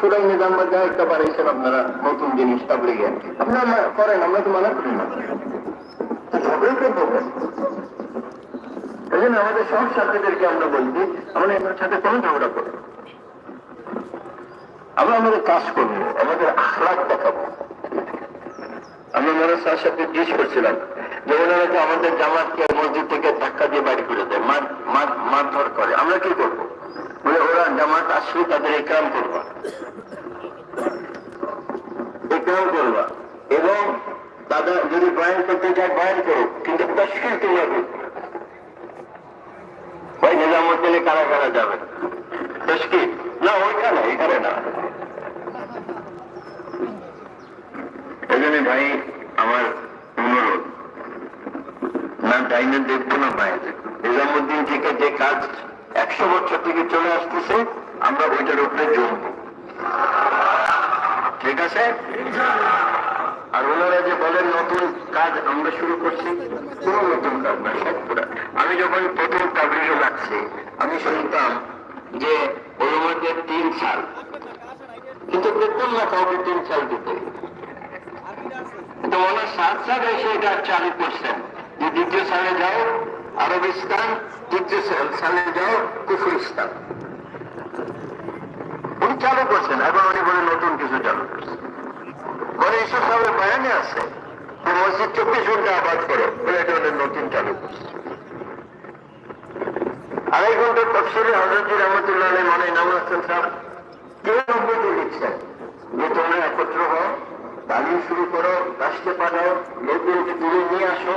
সুরাই নিজাম বা যা একটা বানিয়েছেন আপনারা নতুন জিনিস তাবলিগে আপনারা মা- করেন আমরা তো মানা করি না। এই জন্য আমাদের সব ছাত্রীদেরকে আমরা বলছি আমরা এদের সাথে কোনো ঝগড়া করি আমরা আমাদের কাজ করব আমাদের আখলাখ দেখাবো। আমি মনে সাথে জিজ্ঞেস করছিলাম যে ওনারা আমাদের জামাতকে মসজিদ থেকে ধাক্কা দিয়ে বাড়ি করে দেয় মার মার মারধর করে আমরা কি করব? বলে ওরা জামাত আসলে তাদের একরাম করবা। একরাম করবা। এবং তাদের যদি বয়ান করতে চায় বয়ান করুক কিন্তু তস্কিল তোমরা ওই নিজামুদ্দিনে কারা কারা যাবে? তস্কিল না, ওইখানে, এখানে না। এই জন্য ভাই, আমার অনুরোধ। না ডাইনে দেখব না ভাই। নিজামুদ্দিন থেকে যে কাজ একশো বছর থেকে চলে আসতেছে, আমরা ওইটার উপরে জমবো। ঠিক আছে? আর ওনারা যে বলেন নতুন কাজ আমরা শুরু করছি কোন নতুন কাজ না, সব আমি যখন প্রথম তাবলিগে লাগছি, আমি শুনতাম যে ওই তিন সাল, কিন্তু দেখতাম না কাউকে তিন সাল দিতে। কিন্তু ওনার সাত সাল এসে এটা চালু করছেন, যে দ্বিতীয় সালে যাও আরবিস্তান তৃতীয় সালে যাও কুফরিস্তান। উনি চালু করছেন, এখন উনি বলে নতুন কিছু চালু করছেন। বলে এসব সবের বয়ানে আছে। মসজিদ চব্বিশ ঘণ্টা আবাদ করো, বলে এটা ওদের নতুন চালু করছে আড়াই ঘণ্টার তফসিলে হজরত রহমতুল্লাহ আলী মানে নামুল হাসান সাহেব কে নব্বইতে লিখছেন? যে তোমরা একত্র হও তালিম শুরু করো, রাষ্ট্রে পাঠাও লোকজনকে দূরে নিয়ে আসো।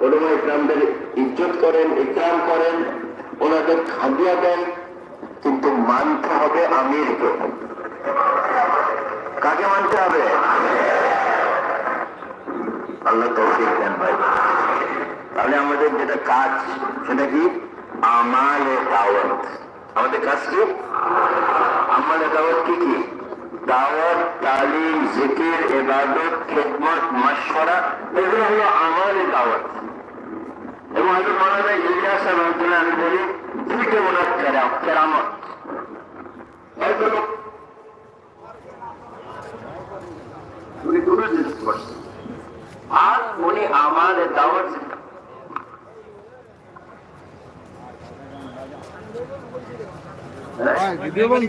ওরমা ইকরামদের ইজ্জত করেন, ইকরাম করেন, ওনাদের খাদিয়া দেন, কিন্তু মানতে হবে আমিরকে। কাকে মানতে হবে? আল্লাহ তৌফিক দেন ভাই। তাহলে আমাদের যেটা কাজ, সেটা কি? দাওয়াত। আমাদের কাজ কি? দাওয়াত কি কি? দাওয়াত, তালিম, জিকির এবাদত খেদমত মাসরা এগুলো হলো আমালে দাওয়াত। এবং হয়তো মনে হয় ইলিয়াস রহমতুল্লাহ আমি বলি দুইটা মনে কেরাম, কেরামত। আর উনি আমার দাওয়াত ভিডিও বন্ধ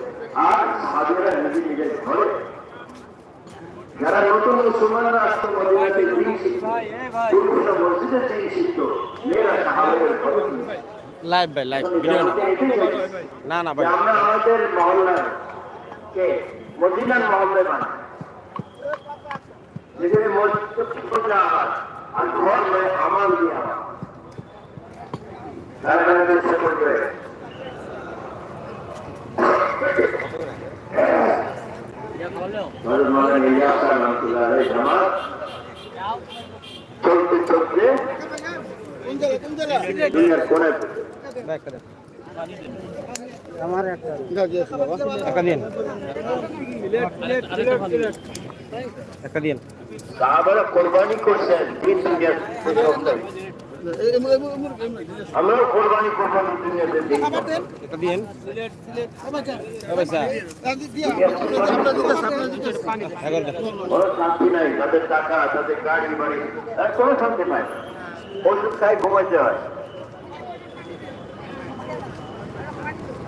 আর সাহাবিরা নিজে নিজের ঘরে যারা নতুন মুসলমানরা আসতো মদিনাতে দিন শিখতো পুরুষরা মসজিদে দিন শিখতো মেয়েরা সাহাবাদের ঘরে লাইভ ভাই লাইভ ভিডিও না। না ভাই। আমরা আমাদের মহল্লার কে? মদিনার মহল্লায় বানাই যেখানে মসজিদ আর ঘর নয় আমার দিয়ে আবার তারা support করে। হযরত মাওলানা ইলিয়াস রহমাতুল্লাহ আলাইহি জামাত চলতে চলতে দুনিয়ার কোনায় পৌঁছে। ব্যাগ করে আমার একটা দিন একটা দিন সাহাবারা কোরবানি কোনো শান্তি নাই তাদের টাকা তাদের গাড়ি বাড়ি কোনো শান্তি নাই ওষুধ খাই ঘুমাইতে হয়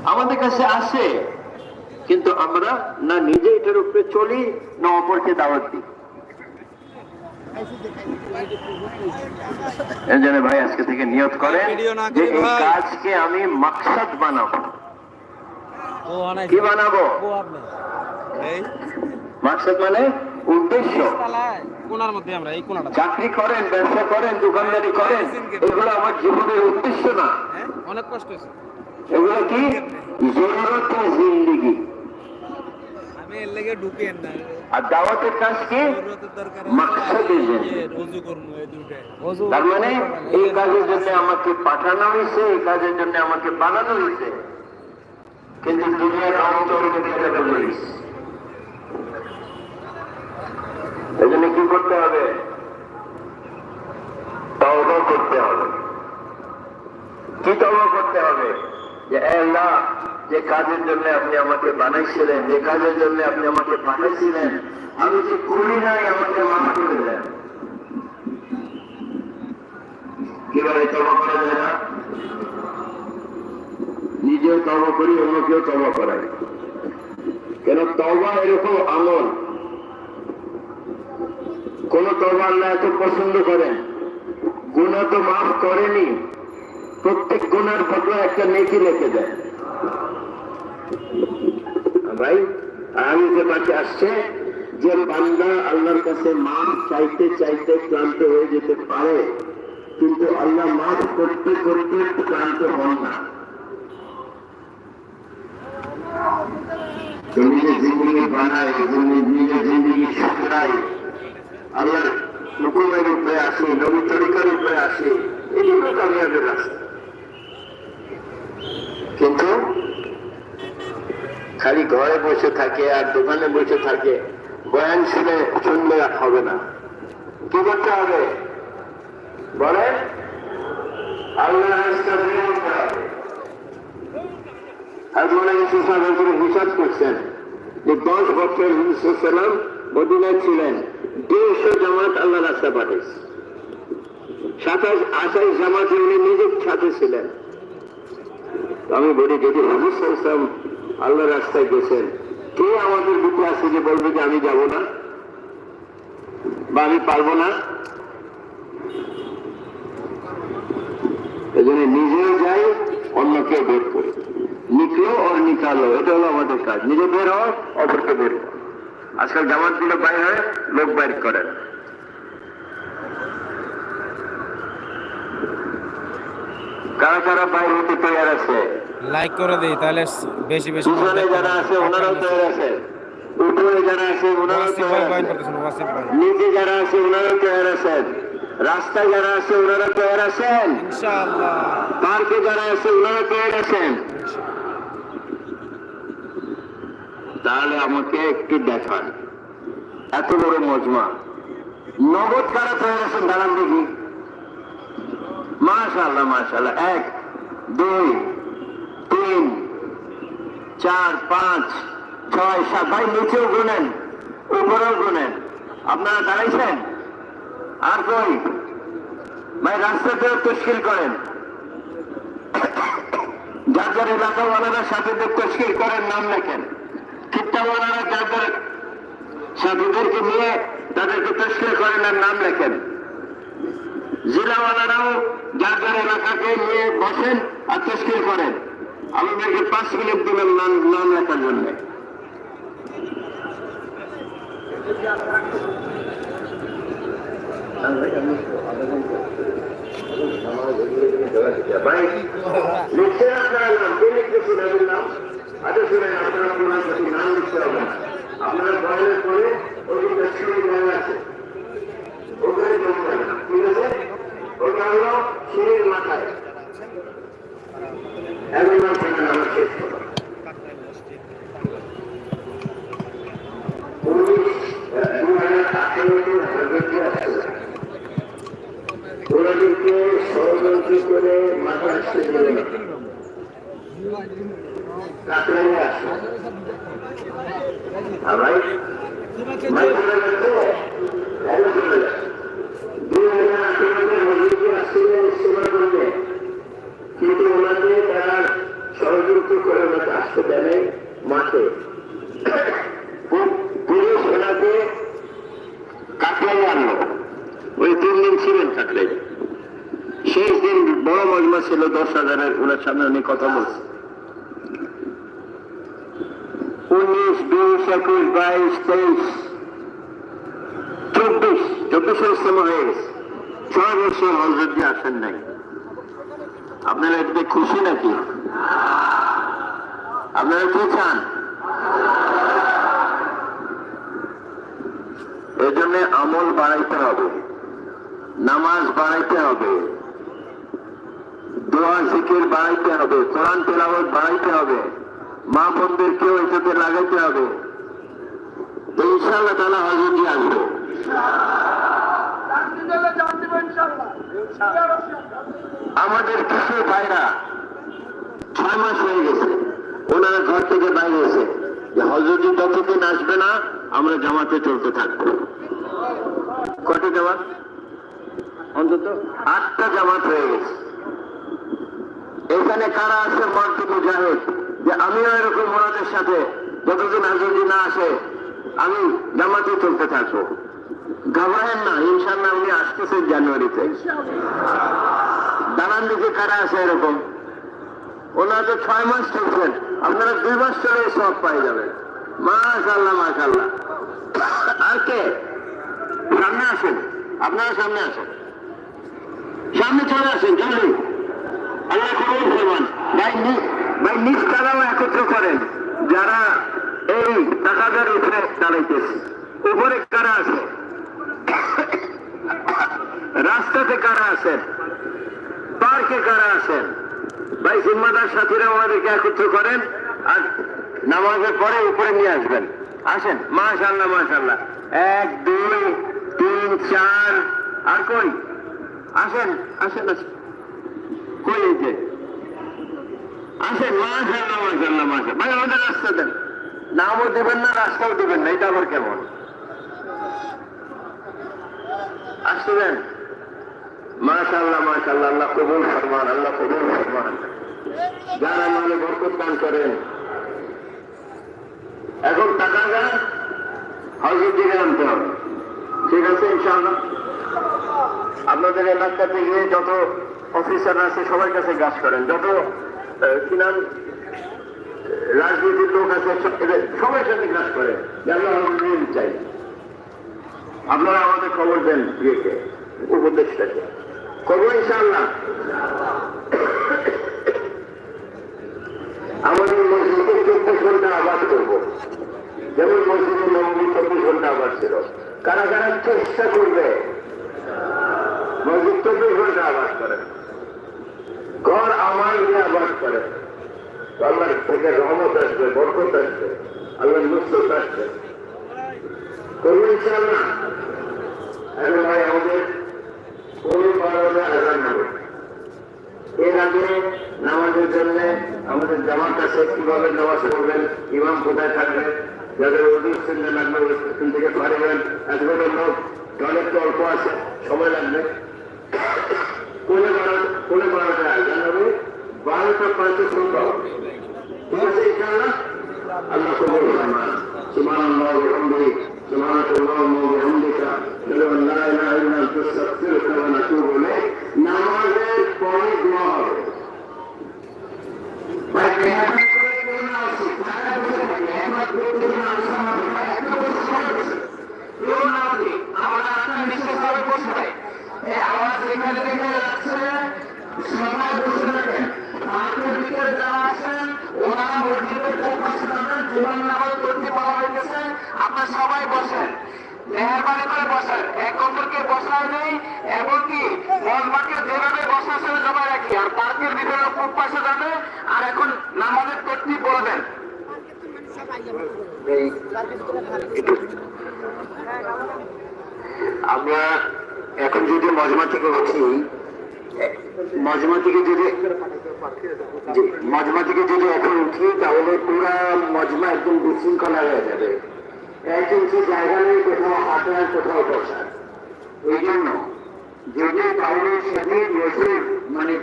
আমাদের কাছে আসে কিন্তু আমরা না নিজে এটার উপরে চলি না অপরকে দাওয়াত দিই। ভাই আজকে থেকে নিয়ত করেন যে এই কাজকে আমি মাকসাদ বানাবো। কি বানাবো? মাকসাদ মানে উদ্দেশ্য। কোনার মধ্যে আমরা এই কোনাটা চাকরি করেন ব্যবসা করেন দোকানদারি করেন এগুলো আমার জীবনের উদ্দেশ্য না। হ্যাঁ অনেক কষ্ট হয়েছে। এগুলো কি? জরুরত জিন্দিগি। আমি এর লেগে ঢুকেন না। আর দাওয়াতের কাজ কি? রোজু করব এই তার মানে এই কাজের জন্য আমাকে পাঠানো হয়েছে এই কাজের জন্য আমাকে বানানো হয়েছে। কিন্তু দুনিয়ার অন্তর। এই জন্য কি করতে হবে? করতে হবে। কি তওবা করতে হবে? যে আল্লাহ, যে কাজের জন্য আপনি আমাকে বানাইছিলেন, যে কাজের জন্য আপনি আমাকে পাঠাইছিলেন, আমি যে করি নাই, আমাকে মাফ করে দেন। কীভাবে তবা করা যায় না? নিজেও তবা করি অন্য কেউ তবা করাই। কেন তবা এরকম আমল কোন তবা আল্লাহ এত পছন্দ করেন। গুণা তো মাফ করেনি। প্রত্যেক গুণার বদলে একটা নেকি রেখে দেয় ভাই আমি যে পাশে আসছে, যে বান্দা আল্লাহর কাছে মাফ চাইতে চাইতে ক্লান্ত হয়ে যেতে পারে, কিন্তু আল্লাহ মাফ করতে করতে ক্লান্ত হন না। নিজের জিন্দগি বানায় নিজের জিন্দগি শুধরায় আল্লাহর হুকুমের উপরে আসে, নবী তরিকার উপরে আসে এগুলো কামিয়াবের রাস্তা। কিন্তু খালি ঘরে বসে থাকে আর দোকানে বসে থাকে, বয়ান শুনে শুনলে হবে না। কি করতে হবে? বলে আল্লাহ হিসাব করছেন যে দশ বছর হিন্দুসাল্লাম মদিনায় ছিলেন। দেড়শো জামাত আল্লাহ রাস্তা পাঠিয়েছে। সাতাশ, আঠাশ জামাতে উনি নিজের সাথে ছিলেন। আমি বলি, যদি হুজুর আল্লাহ রাস্তায় গেছেন, কে আমাদের বুকে আছে যে বলবে যে আমি যাব না? বা আমি পারব না? এই জন্য নিজেও যাই অন্যকে বের করি। নিকলো আর নিকালো এটা হলো আমাদের কাজ। নিজে বের হও, অপরকে বের হও আজকাল জামাতগুলো বাইর হয় লোক বাইর করেন কারা কারা বাইর হতে তৈরি আছে? লাইক করে দেই তাহলে বেশি বেশি পিছনে যারা আছে ওনারাও তৈরি আছে। উপরে যারা আছে ওনারাও তৈরি আছে। নিচে যারা আছে ওনারাও তৈরি আছেন রাস্তায় যারা আছে ওনারা তৈরি আছেন। ইনশাআল্লাহ। পার্কে যারা আছে ওনারা তৈরি আছেন। তাহলে আমাকে একটু দেখান। এত বড় মজমা। নগদ কারা তৈরি আছেন দাঁড়ান দেখি? মাশাল্লাহ মাশাল্লাহ এক, দুই, তিন, চার, পাঁচ, ছয়, সাত। ভাই, নিচেও গুনেন, উপরেও গুনেন। আপনারা দাঁড়াইছেন? আর কই? ভাই, রাস্তাতেও তশকিল করেন। যার যার এলাকাওয়ালারা সাথীদের তশকিল করেন, নাম লেখেন। খিট্টাওয়ালারা যার যার সাথীদেরকে নিয়ে তাদেরকে তশকিল করেন আর নাম লেখেন। জেলাওয়ালারাও যার যার এলাকাকে নিয়ে বসেন আর তশকিল করেন। আমাদেরকে পাঁচ মিনিট দিলেন নাম নাম লেখার জন্য। ভাই লিখতে আপনারা নাম কে লিখতেছেন এদের নাম আচ্ছা শুনেন আপনারা আপনার প্রতি নাম লিখতে হবে না। আপনারা বয়নের পরে ওই দক্ষিণী জায়গা আছে। ওখানে জমবেন না, ঠিক শেষ করো উনিশ দু হাজার আঠেরোতে হাজারটি আসছে ওনাদেরকে ষড়যন্ত্র করে মাথা আসতে দেবে না কাকড়াইয়ে আসে আর ভাই ভাই চলে গেছে এখন চলে যায় দুই হাজার আঠেরোতে হজরতি আসছিলেন সেবা করতে কিন্তু ওনাকে তারা ষড়যন্ত্র ভাঙচুর করে ওনাকে আসতে দেয় নাই মাঠে পু- পুলিশ ওনাকে কাটলাই আনলো ওই তিন দিন ছিলেন কাটলাই শেষ দিন বড় মজমা ছিল দশ হাজারের ওনার সামনে উনি কথা বলছে উনিশ বিশ একুশ বাইশ, তেইশ, চব্বিশ, চব্বিশের ইস্তেমা হয়ে গেছে ছয় বছর হজরত আসেন নাই। আপনারা এতে খুশি নাকি? আপনারা কি চান? এই জন্য আমল বাড়াইতে হবে, নামাজ বাড়াইতে হবে, দোয়া, জিকির বাড়াইতে হবে, কোরআন তেলাওয়াত বাড়াইতে হবে। মা বোনদেরকেও এটাতে লাগাইতে হবে। তো ইনশাআল্লাহ তালা হজরতি আসবে। আমাদের কিছু ভাইরা ছয় মাস হয়ে গেছে। ওনারা ঘর থেকে বাইরে এসে হজরতি যতদিন আসবে না, আমরা জামাতে চলতে থাকব। কত জামাত? অন্তত আটটা জামাত হয়ে গেছে। এখানে কারা আছে মন্ত্রী মুজাহিদ? যে আমিও এরকম ওনাদের সাথে যতদিন হজরতি না আসে, আমি জামাতে চলতে থাকব। ঘাবড়ায়েন না ইনশাল্লাহ উনি আসতেছেন জানুয়ারিতে। দালান দিকে কারা আছে এরকম? ওনারা তো ছয় মাস চলছেন আপনারা দুই মাস চলে সব পাই যাবেন। মাশাল্লাহ মাশাল্লাহ আর কে? সামনে আসেন, আপনারা সামনে আসেন। সামনে চলে আসেন জলদি আল্লাহ কবুল ফরমান। ভাই ভাই তারাও একত্র করেন। যারা এই টাকাদার উপরে দাঁড়াইতেছে উপরে কারা আছে? রাস্তাতে কারা আছেন? পার্কে কারা আছেন? ভাই, জিম্মাদার সাথীরা আমাদেরকে একত্র করেন আর নামাজের পরে উপরে নিয়ে আসবেন। আসেন? মাশাল্লাহ মাশাল্লাহ এক, দুই, তিন, চার, আর কই? আসেন আসেন আসেন। কই এই যে? আসেন মাশাল্লাহ মাশাল্লাহ মাশাল্লাহ ভাই আমাদের রাস্তা দেন। নামও দিবেন না, রাস্তাও দিবেন না, এটা আবার কেমন? আসবেন মাশাল্লাহ মাশাল্লাহ আল্লাহ কবুল ফরমান, আল্লাহ কবুল ফরমান। যারা মানে বরকত দান করেন। এখন টাকা যা হজরত দিকে আনতে হবে। ঠিক আছে, ইনশাআল্লাহ? আপনাদের এলাকাতে গিয়ে যত অফিসার আছে, সবার কাছে গাছ করেন। যত কি নাম? রাজনীতির লোক আছে সব- এদের সবার সাথে কাজ করে। আমরা চাই। আপনারা আমাদের খবর দেন ইয়েকে উপদেশটাকে করব ইনশাআল্লাহ। আমাদের মসজিদে চব্বিশ ঘণ্টা আবাদ করব। যেমন মসজিদে নবমী চব্বিশ ঘণ্টা আবাদ ছিল। কারা কারা চেষ্টা করবে? মসজিদ চব্বিশ ঘণ্টা আবাদ করে ঘর আমার দিয়ে আবাদ করে। আল্লাহ থেকে রহমত আসবে, বরকত আসবে আল্লাহ নুসরত আসবে। করব ইনশাআল্লাহ। এখন ভাই, আমাদের পারবে আজান হবে। এর আগে নামাজের জন্য আমাদের জামাত আছে, কীভাবে নামাজ পড়বেন, ইমাম কোথায় থাকবে, যাদের অধিক চিন্তা লাগবে থেকে পারবেন একবারের লোক তো অল্প আছে, সময় লাগবে। কোলে বারো কোলে বারোটা আজান হবে বারোটা পাঁচে শুনতে হবে ঠিক আছে ইনশাআল্লাহ আল্লাহ কবুল ফরমান সুবহানাল্লাহ ওয়া বিহামদিহি, সুবহানাল্লাহ ওয়া বিহামদিকা, আশহাদু আন লা ইলাহা ইল্লা আনতা আস্তাগফিরুকা ওয়া আতুবু নামাজের পরে দোয়া হবে। ভাই মেহরবানি করে কেউ না আসুক টাকা বসে থাকে একবার কেউ না আসে আমার ভাই একটা বসে সবাই বসে কেউ না আসে আমরা একটা নিঃশ্বাস করে বসে থাকে এই আওয়াজ এখানে থেকে যাচ্ছে সবাই বসে থাকেন মাঠের দিকে যারা আছেন ওনারা মসজিদের খুব পাশে থাকেন জীবন নামাজ পড়তে বলা হয়ে গেছে সবাই বসেন মেহরবানি করে বসেন। এক অপরকে বসায় নেই, এমনকি যেভাবে জমা রাখি। আর পার্কের খুব পাশে যাবে, আর এখন নামাজের বলবেন আমরা এখন যদি মজমা থেকে উঠি, মজমা থেকে যদি মজমা থেকে যদি এখন উঠি, তাহলে পুরা মজমা একদম বিশৃঙ্খলা হয়ে যাবে। এক ইঞ্চি জায়গা নেই কোথাও হাঁটার কোথাও বসার এই জন্য যদি কাউরের সাথে নজর মানে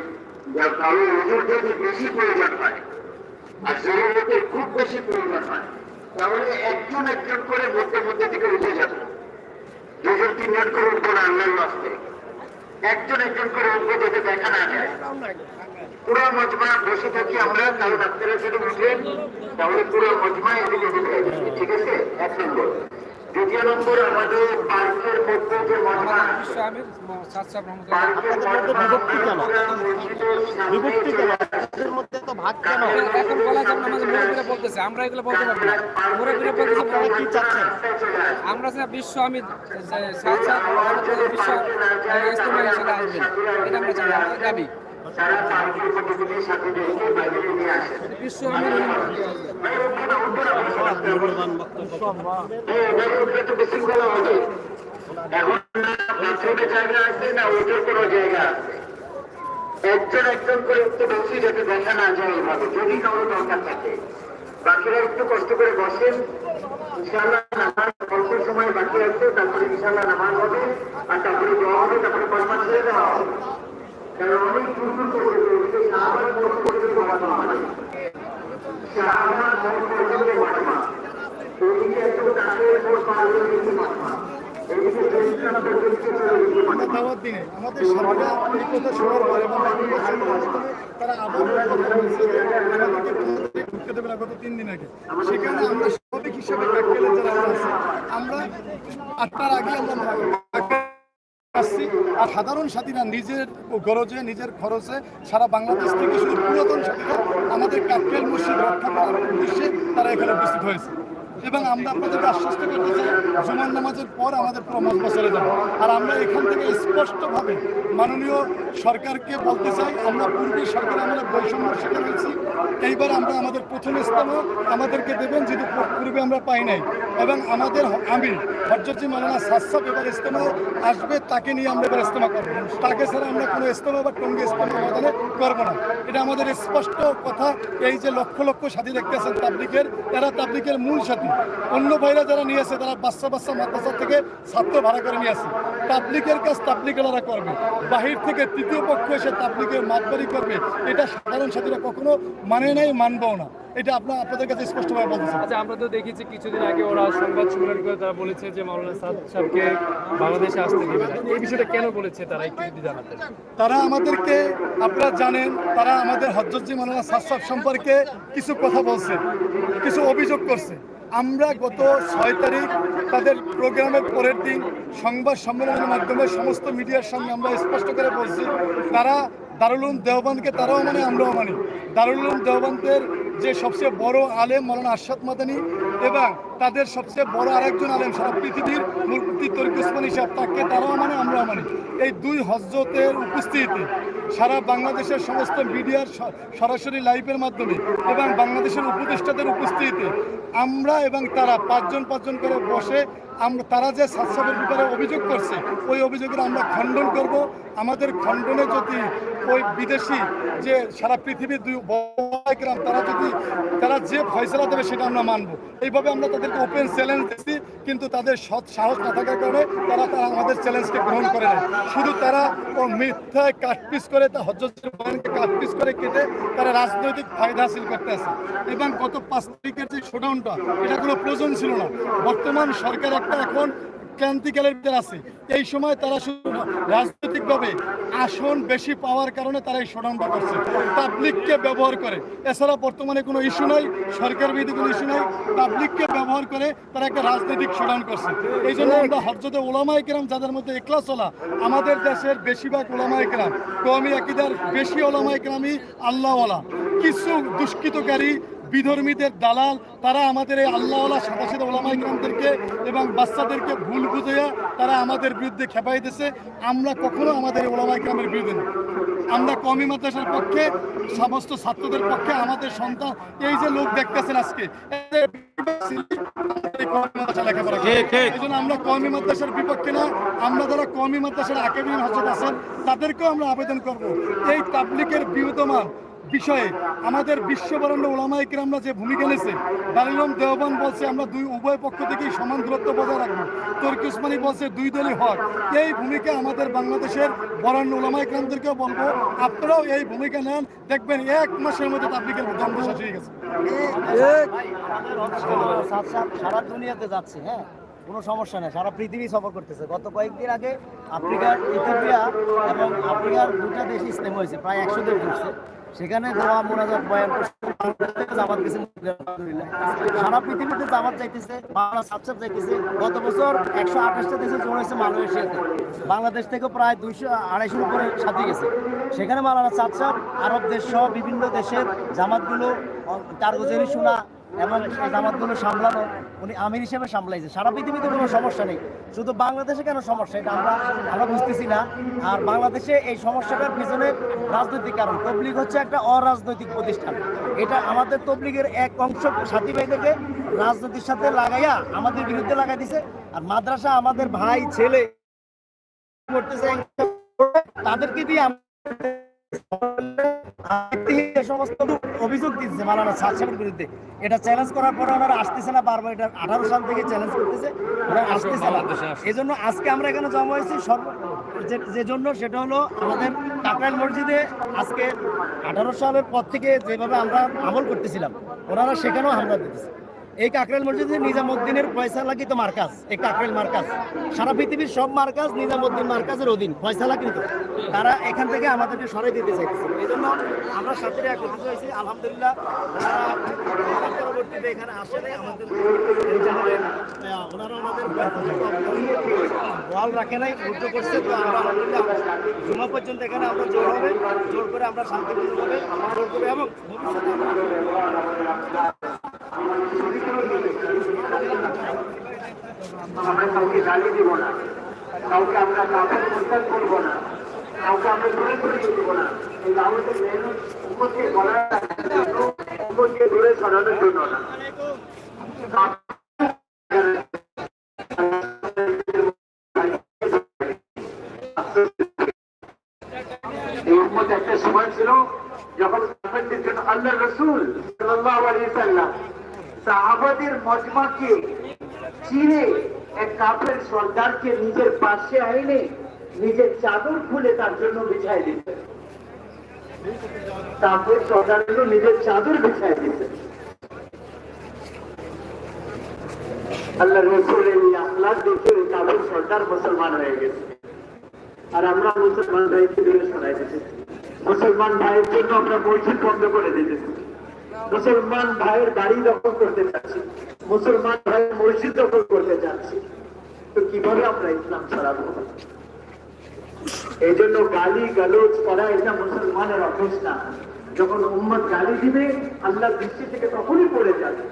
কারোর নজর যদি বেশি প্রয়োজন হয়। আর জরুরতের খুব বেশি প্রয়োজন হয়। তাহলে একজন একজন করে মধ্যে মধ্যে থেকে উঠে যাবে। দুজন, তিনজন করে উঠবো না আল্লাহ একজন একজন করে উঠবো যাতে দেখা না যায়। পুরো মজমা বসে থাকি আমরা কারণ আপনারা যদি উঠেন তাহলে পুরো মজমা এদিকে এদিকে ঠিক আছে? এক নম্বর। দ্বিতীয় নম্বর আমাদের পার্কের মধ্যে যে মজমা পার্কের আমরা এগুলো বলতে পারব না। মুরব্বীরা বলতেছে আপনারা কি চাচ্ছেন? আমরা যে বিশ্ব আমি সাদ সাহেব রহমতুল্লাহ বিশ্ব ইস্তেমা হিসেবে আসবেন এটা আমরা দাবি। তারা পার্কের মধ্যে থেকে সাথে দেখে বাইরে নিয়ে আসে। বিশ্ব আমির একটু বিশৃঙ্খলা হবে এখন না বাথরুমের জায়গা আছে না ওটার কোনো জায়গা আছে একজন একজন করে একটু বসি যাতে দেখা না যায় এভাবে, যদি কারও দরকার থাকে। বাকিরা একটু কষ্ট করে বসেন। অল্প সময় বাকি আছে, তারপরে ইনশাআল্লাহ নামাজ হবে, আর তারপরে দেওয়া হবে, তারপরে কলমা ছেড়ে দেওয়া হবে তারা আবার ঢুকতে তিন দিন আগে। সেখানে আমরা স্বাভাবিক হিসেবে আমরা আটটার আগে আমরা আসছি। আর সাধারণ সাথীরা নিজের গরজে, নিজের খরচে সারা বাংলাদেশ থেকে শুধু পুরাতন সাথীরা আমাদের কাপকেল মসজিদ রক্ষা করার উদ্দেশ্যে তারা এখানে উপস্থিত হয়েছে। এবং আমরা আপনাদেরকে আশ্বস্ত করতে চাই, জুমার নামাজের পর আমাদের পুরো মজমা চলে যাবে। আর আমরা এখান থেকে স্পষ্টভাবে মাননীয় সরকারকে বলতে চাই, আমরা পূর্বে সরকার আমাদের বৈষম্যের শিকার হয়েছি। এইবার আমরা আমাদের প্রথম ইস্তেমা আমাদেরকে দেবেন যদি পূর্বে আমরা পাই নাই। এবং আমাদের আমি হজরতজি মালানা সাতসাব এবার ইস্তেমা আসবে, তাকে নিয়ে আমরা এবার ইস্তেমা করব। তাকে ছাড়া আমরা কোনো ইস্তেমা বা টঙ্গি ইস্তেমা ময়দানে করব না। এটা আমাদের স্পষ্ট কথা, এই যে লক্ষ লক্ষ সাথী দেখতেছেন তাবলিকের এরা তাবলিকের মূল সাথী। অন্য ভাইরা যারা নিয়ে আসে তারা বাচ্চা বাচ্চা মাদ্রাসা থেকে ছাত্র ভাড়া করে নিয়ে আসে। তাবলিকের কাজ তাবলিকেরা করবে। বাহির থেকে তৃতীয় পক্ষ এসে তাবলিকের মাতবারি করবে। এটা সাধারণ সাথীরা কখনো মানে নাই মানবও না। এটা আপনার আপনাদের কাছে স্পষ্টভাবে বলতেছে আচ্ছা আমরা তো দেখেছি কিছুদিন আগে ওরা সংবাদ সম্মেলন করে তারা বলেছে যে মাওলানা সাদ সাহেবকে বাংলাদেশে আসতে দেবে এই বিষয়টা কেন বলেছে তারা একটু যদি জানাতেন? তারা আমাদেরকে আপনারা জানেন তারা আমাদের হজরতজি মালানা সাতসাব সম্পর্কে কিছু কথা বলছে কিছু অভিযোগ করছে। আমরা গত ছয় তারিখ তাদের প্রোগ্রামের পরের দিন সংবাদ সম্মেলনের মাধ্যমে সমস্ত মিডিয়ার সঙ্গে আমরা স্পষ্ট করে বলছি, তারা দারুল দেওবানকে তারাও মানে আমরাও মানি। দারুল দেওবানদের যে সবচেয়ে বড় আলেম মৌলানা আরশাদ মাদানী এবং তাদের সবচেয়ে বড় আরেকজন আলেম সারা পৃথিবীর মুফতি তরিক সাহেব তাকে তারাও মানে আমরাও মানি। এই দুই হজরতের উপস্থিতিতে সারা বাংলাদেশের সমস্ত মিডিয়ার সরাসরি লাইভের মাধ্যমে এবং বাংলাদেশের উপদেষ্টাদের উপস্থিতিতে আমরা এবং তারা পাঁচজন পাঁচজন করে বসে আমরা তারা যে সাতসাবের ব্যাপারে অভিযোগ করছে, ওই অভিযোগের আমরা খণ্ডন করব। আমাদের খণ্ডনে যদি ওই বিদেশি যে সারা পৃথিবীর দুই গ্রাম, তারা যদি, তারা যে ফয়সলা দেবে সেটা আমরা মানবো। এইভাবে আমরা তাদেরকে ওপেন চ্যালেঞ্জ দিচ্ছি কিন্তু তাদের সৎ সাহস না থাকার কারণে তারা তারা আমাদের চ্যালেঞ্জকে গ্রহণ করে না শুধু তারা মিথ্যায় কাটপিস করে তা হজরতের বয়ানকে কাটপিস করে কেটে তারা রাজনৈতিক ফায়দা হাসিল করতে আসে এবং গত পাঁচ তারিখের যে শোডাউনটা এটা কোনো প্রয়োজন ছিল না। বর্তমান সরকার একটা এখন ক্রান্তিকালের ভিতরে আছে। এই সময় তারা রাজনৈতিকভাবে আসন বেশি পাওয়ার কারণে তারা এই শোডাউনটা করছে। পাবলিককে ব্যবহার করে। এছাড়া বর্তমানে কোনো ইস্যু নাই, সরকার বিরোধী কোনো ইস্যু নাই, পাবলিককে ব্যবহার করে তারা একটা রাজনৈতিক শোডাউন করছে। এই জন্য আমরা হরজতে ওলামাই কেরাম যাদের মধ্যে একলা চলা আমাদের দেশের বেশিরভাগ ওলামাই কেরাম কমি আকিদার বেশি ওলামায় কেরামই আল্লাহওয়ালা। কিছু দুষ্কৃতকারী বিধর্মীদের দালাল তারা আমাদের এই সাদা ওলামাই গ্রামদেরকে এবং বাচ্চাদেরকে ভুল বুঝাইয়া তারা আমাদের বিরুদ্ধে খেপাই দিছে। আমরা কখনো আমাদের এই ওলামাই গ্রামের বিরুদ্ধে না। আমরা কমি মাদ্রাসার পক্ষে সমস্ত ছাত্রদের পক্ষে আমাদের সন্তান এই যে লোক দেখতেছেন আজকে আমরা কমি মাদ্রাসার বিপক্ষে না আমরা যারা কমি মাদ্রাসার আকেবিন হজরত আছেন তাদেরকেও আমরা আবেদন করব। এই তাবলিকের বিরুদ্ধমান বিষয়ে আমাদের বিশ্ববরণ্য ওলামাই কিরামরা যে ভূমিকা নিয়েছে দালিলম দেওবান বলছে, আমরা দুই উভয় পক্ষ থেকেই সমান দূরত্ব বজায় রাখব। তর্কি উসমানী বলছে, দুই দলই হক। এই ভূমিকা আমাদের বাংলাদেশের বরণ্য ওলামাই কিরামদেরকেও বলব। আপনারাও এই ভূমিকা নেন। দেখবেন এক মাসের মধ্যে তাবলিগের দ্বন্দ্ব শেষ হয়ে গেছে। সারা দুনিয়াতে যাচ্ছে হ্যাঁ? কোনো সমস্যা নেই। সারা পৃথিবী সফর করতেছে। গত কয়েকদিন আগে আফ্রিকার ইথিওপিয়া এবং আফ্রিকার দুটা দেশ ইসলাম হয়েছে। প্রায় একশো দেশ ঘুরছে। সেখানে দোয়া মোনাজাত বয়ান জামাত গেছে সারা পৃথিবীতে জামাত যাইতেছে বাংলা সাবসেপ যাইতেছে। গত বছর একশো আঠাশটা দেশে জোর হয়েছে মালয়েশিয়াতে। বাংলাদেশ থেকে প্রায় দুইশো আড়াইশোর উপরে সাথে গেছে। সেখানে মালানা চাঁদসাব আরব দেশ সহ বিভিন্ন দেশের জামাতগুলো কারগোজারি শোনা এবং সেই জামাতগুলো সামলানো? উনি আমির হিসেবে সামলাইছে। সারা পৃথিবীতে কোনো সমস্যা নেই। শুধু বাংলাদেশে কেন সমস্যা? এটা আমরা আমরা বুঝতেছি না। আর বাংলাদেশে এই সমস্যাটার পিছনে রাজনৈতিক কারণ। তবলিগ হচ্ছে একটা অরাজনৈতিক প্রতিষ্ঠান। এটা আমাদের তবলিগের এক অংশ সাথী ভাইদেরকে রাজনীতির সাথে লাগাইয়া আমাদের বিরুদ্ধে লাগাই দিছে। আর মাদ্রাসা আমাদের ভাই, ছেলে, করতেছে, তাদেরকে দিয়ে এই সমস্ত অভিযোগ দিচ্ছে মালানা সাহেবের বিরুদ্ধে। এটা চ্যালেঞ্জ করার পরে ওনারা আসতেছে না বারবার এটা আঠারো সাল থেকে চ্যালেঞ্জ করতেছে ওরা আসতেছে না। এই জন্য আজকে আমরা এখানে জমা হয়েছি সর্ব যে- যে জন্য সেটা হলো আমাদের কাকরাইল মসজিদে আজকে আঠারো সালের পর থেকে যেভাবে আমরা আমল করতেছিলাম ওনারা সেখানেও হামলা দিতেছে। এই কাকরেল মসজিদে নিজামুদ্দিনের ফয়সালা কিন্তু মার্কাজ। এই কাকরাইল মার্কাজ। সারা পৃথিবীর সব মার্কাজ নিজামুদ্দিন মার্কাজের অধীন। ফয়সালা কিন্তু তারা এখান থেকে আমাদেরকে সরাই দিতে চাইছে এই জন্য আমরা সাথে একত্রিত হয়েছি। আলহামদুলিল্লাহ পরবর্তীতে এখানে আসলে আমাদের ওনারা আমাদের ওয়াল রাখে নাই রুদ্ধ করছে। তো আমরা আলহামদুলিল্লাহ জমা পর্যন্ত এখানে আমরা জোর হবে। জোর করে আমরা শান্তিপূর্ণভাবে জোর করে এবং ভবিষ্যতে আমরা কাউকে গালি দিব না। কাউকে আমরা কাপড় প্রস্তাব করব না। কাউকে আমরা দূরে করে দিব না। আমাদের মেহনত উপরকে বলার একটা সময় ছিল যখন আল্লাহ রসুল সাল্লাল্লাহু আলাইহি সাল্লাম সাহাবাদের মজমাকে চিনে এক কাফের সর্দারকে নিজের পাশে আইনে নিজের চাদর খুলে তার জন্য বিছাই দিতেন কাফের সর্দার নিজের চাদর বিছাই দিতেন আল্লাহ রসুলের এই আখলাক দেখে ওই কাফের সর্দার মুসলমান হয়ে গেছে। আর আমরা মুসলমান ভাইকে দূরে সরাই দিতেছি। মুসলমান ভাইয়ের জন্য আমরা মসজিদ বন্ধ করে দিতেছি। মুসলমান ভাইয়ের বাড়ি দখল করতে চাচ্ছি মুসলমান ভাইয়ের মসজিদ দখল করতে চাচ্ছি তো কীভাবে আমরা ইসলাম ছড়াবো? এই জন্য গালি গালোচ করা এটা মুসলমানের অভ্যেস না। যখন উম্মত গালি দিবে, আল্লাহ দৃষ্টি থেকে তখনই পড়ে যাবে।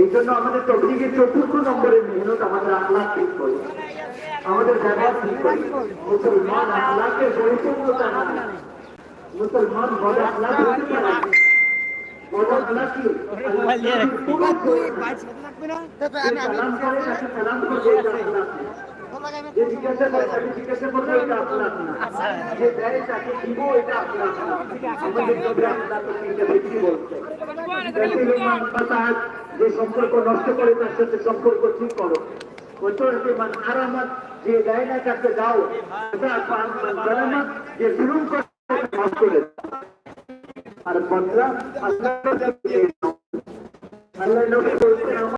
এই জন্য আমাদের তবলিগের চতুর্থ নম্বরের মেহনত আমাদের আল্লাহ ঠিক করি। আমাদের ব্যবহার ঠিক করি। মুসলমান আল্লাহকে পরিপূর্ণতা না মুসলমান বড় আল্লাহ যে করে যে যে সম্পর্ক নষ্ট করে তার সাথে সম্পর্ক ঠিক করো। যে দেয় না তাকে দাও ওটা মান জানামাত যে জুলুম করে তাকে